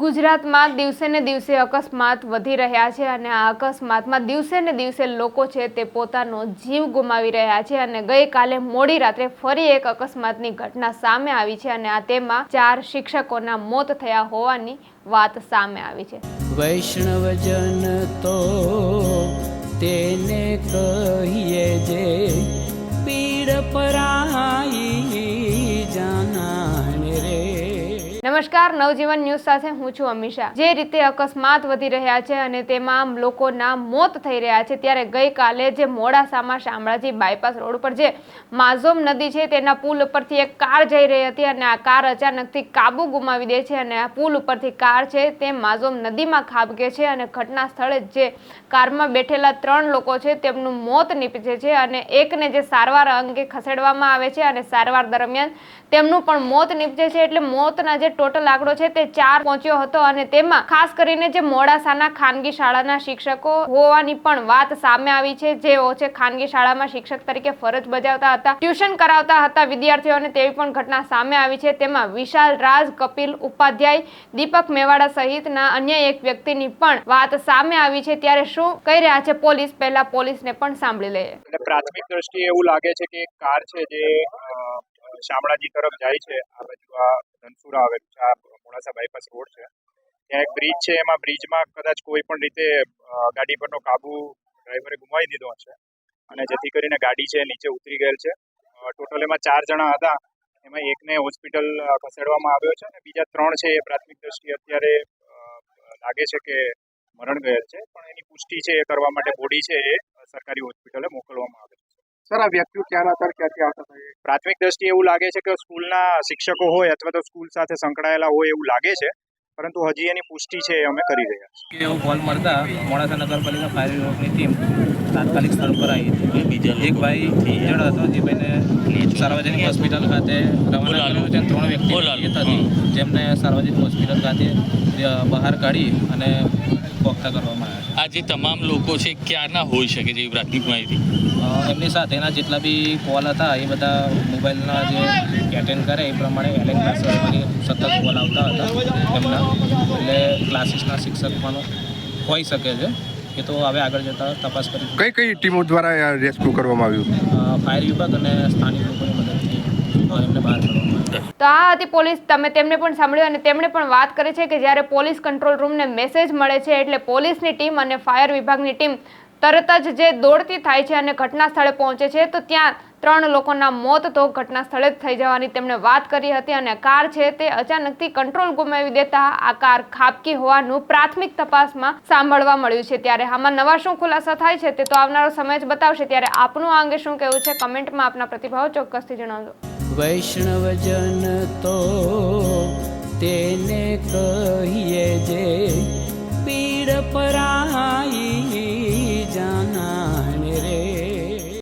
ગુજરાતમાં દિવસે ને દિવસે અકસ્માત વધી રહ્યા છે અને આ અકસ્માતમાં દિવસે ને દિવસે લોકો છે તે પોતાનો જીવ ગુમાવી રહ્યા છે અને ગઈકાલે મોડી રાત્રે ફરી એક અકસ્માતની ઘટના સામે આવી છે અને આ તેમાં ચાર શિક્ષકોના મોત થયા હોવાની વાત સામે આવી છે. વૈષ્ણવજન તો તેને નમસ્કાર, નવજીવન ન્યૂઝ સાથે હું છું અમિશા જે રીતે અકસ્માત વધી રહ્યા છે અને તેમાં લોકોના મોત થઈ રહ્યા છે, ત્યારે ગઈકાલે જે મોડાસામાં શામળાજી બાયપાસ રોડ ઉપર જે માઝોમ નદી છે, તેના પુલ ઉપરથી એક કાર જઈ રહી હતી અને આ કાર અચાનકથી કાબુ ગુમાવી દે છે અને આ પુલ ઉપરથી કાર છે, તે માઝોમ નદીમાં ખાબકે છે અને ઘટના સ્થળે જે કારમાં બેઠેલા ત્રણ લોકો છે, તેમનું મોત નીપજે છે અને એકને જે સારવાર અંગે ખસેડવામાં આવે છે અને સારવાર દરમિયાન તેમનું પણ મોત નીપજે છે, એટલે મોતના જે ટોટલ આંકડો છે તે ચાર પહોંચ્યો હતો અને તેમાં ખાસ કરીને જે મોડાસાના ખાનગી શાળાના શિક્ષકો હોવાની પણ વાત સામે આવી છે જેઓ છે ખાનગી શાળામાં શિક્ષક તરીકે ફરજ બજાવતા હતા, ટ્યુશન કરાવતા હતા વિદ્યાર્થીઓને તેવી પણ ઘટના સામે આવી છે. તેમાં વિશાલ રાજ, કપિલ ઉપાધ્યાય, દીપક મેવાડા સહિતના અન્ય એક વ્યક્તિની પણ વાત સામે આવી છે. ત્યારે શું કહી રહ્યા છે પોલીસ? પહેલા પોલીસને પણ સાંભળી લઈએ. પ્રાથમિક દ્રષ્ટિએ એવું લાગે છે કે કાર છે જે શામળાજી તરફ જાય છે. આ બાજુ આ ધનસુરા આવેલું છે. આ મોડાસા બાયપાસ રોડ છે. ત્યાં એક બ્રિજ છે. એમાં બ્રિજમાં કદાચ કોઈ પણ રીતે ગાડી પરનો કાબુ ડ્રાઈવરે ગુમાવી દીધો છે અને જેથી કરીને ગાડી છે નીચે ઉતરી ગયેલ છે. ટોટલ એમાં ચાર જણા હતા. એમાં એકને હોસ્પિટલ ખસેડવામાં આવ્યો છે. અને બીજા ત્રણ છે એ પ્રાથમિક દ્રષ્ટિએ અત્યારે લાગે છે કે મરણ ગયેલ છે. પણ એની પુષ્ટિ છે એ કરવા માટે બોડી છે એ સરકારી હોસ્પિટલે મોકલવામાં આવે છે. સર આ વ્યક્તિઓ ક્યાંના હતા ક્યાંથી આવતા હતા? પ્રાથમિક દ્રષ્ટિએ એવું લાગે છે કે સ્કૂલના શિક્ષકો હોય અથવા તો સ્કૂલ સાથે સંકળાયેલા હોય એવું લાગે છે પરંતુ હજી એની પુષ્ટિ છે એ અમે કરી રહ્યા છીએ. કે એવું કોલ મળતા મોડાસા નગરપાલિકા ફાયર વિભાગની ટીમ તાત્કાલિક સ્થળ પર આવી હતી. એક ભાઈ ઇન્જર્ડ હતો જે ભાઈને સાર્વજનિક હોસ્પિટલ ખાતે રવાના કર્યું છે. ત્રણ વ્યક્તિ હતી જેમને સાર્વજનિક હોસ્પિટલ ખાતે બહાર કાઢી અને પોખતા કરવામાં આવ્યા આ જે તમામ લોકો છે ક્યાંના હોઈ શકે જેવી પ્રાથમિક માહિતી? એમની સાથેના જેટલા બી કોલ હતા એ બધા મોબાઈલના જે એટેન્ડ કરે એ પ્રમાણે એલેન ક્લાસીસમાંથી સતત કોલ આવતા હતા એમના. એટલે ક્લાસીસના શિક્ષક પણ હોઈ શકે છે. એ તો હવે આગળ જતા તપાસ કરી કઈ કઈ ટીમો દ્વારા રેસ્ક્યુ કરવામાં આવ્યું? ફાયર વિભાગ અને સ્થાનિક લોકોની મદદથી એમને બહાર કાઢવામાં તો આ હતી પોલીસ તમે તેમને પણ સાંભળ્યું અને તેમણે પણ વાત કરી છે કે જ્યારે પોલીસ કંટ્રોલ રૂમને મેસેજ મળે છે એટલે પોલીસની ટીમ અને ફાયર વિભાગની ટીમ તરત જ જે દોડતી થાય છે અને ઘટના સ્થળે પહોંચે છે, તો ત્યાં ત્રણ લોકોના મોત તો ઘટના સ્થળે જ થઈ જવાની તેમણે વાત કરી હતી અને કાર છે તે અચાનકથી કંટ્રોલ ગુમાવી દેતા આ કાર ખાબકી હોવાનું પ્રાથમિક તપાસમાં સાંભળવા મળ્યું છે. ત્યારે આમાં નવા શું ખુલાસા થાય છે તે તો આવનારો સમય જ બતાવશે. ત્યારે આપનું આ અંગે શું કહેવું છે કમેન્ટમાં આપના પ્રતિભાવ ચોક્કસથી જણાવજો. વૈષ્ણવજન તો તેને કહીએ જે